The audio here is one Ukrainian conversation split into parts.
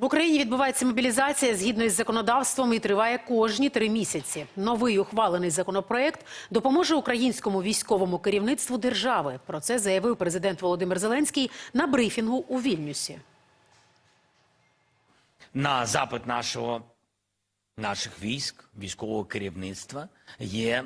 В Україні відбувається мобілізація згідно із законодавством і триває кожні три місяці. Новий ухвалений законопроект допоможе українському військовому керівництву держави. Про це заявив президент Володимир Зеленський на брифінгу у Вільнюсі. на запит нашого, наших військ, військового керівництва є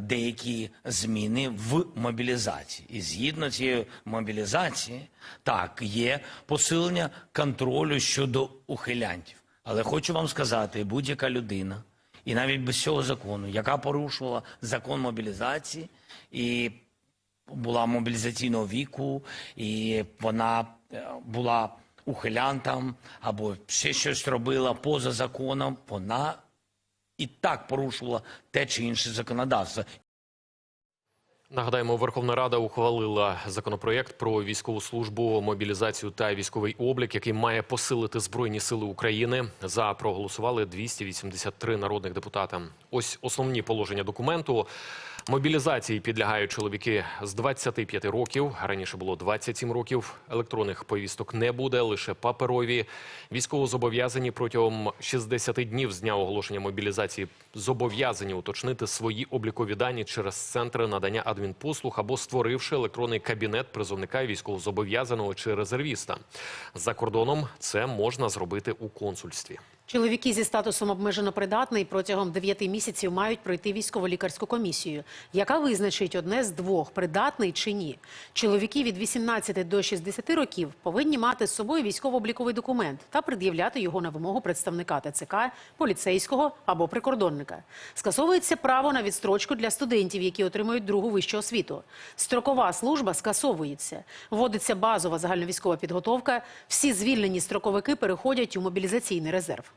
деякі зміни в мобілізації. І згідно цієї мобілізації, так, є посилення контролю щодо ухилянтів. Але хочу вам сказати, будь-яка людина, і навіть без цього закону, яка порушувала закон мобілізації і була мобілізаційного віку, і вона е, була ухилянтом або ще щось робила поза законом, вона і так порушувала те чи інше законодавство. Нагадаємо, Верховна Рада ухвалила законопроєкт про військову службу, мобілізацію та військовий облік, який має посилити збройні сили України. За проголосували 283 народних депутата. Ось основні положення документу. Мобілізації підлягають чоловіки з 25 років. Раніше було 27 років. Електронних повісток не буде, лише паперові. Військовозобов'язані протягом 60 днів з дня оголошення мобілізації зобов'язані уточнити свої облікові дані через центри надання адмінпослуг або створивши електронний кабінет призовника військовозобов'язаного чи резервіста. За кордоном це можна зробити у консульстві. Чоловіки зі статусом обмежено придатний протягом 9 місяців мають пройти військово-лікарську комісію, яка визначить одне з двох придатний чи ні. Чоловіки від 18 до 60 років повинні мати з собою військово-обліковий документ та пред'являти його на вимогу представника ТЦК, поліцейського або прикордонника. Скасовується право на відстрочку для студентів, які отримують другу вищу освіту. Строкова служба скасовується. Вводиться базова загальновійськова підготовка. Всі звільнені строковики переходять у мобілізаційний резерв.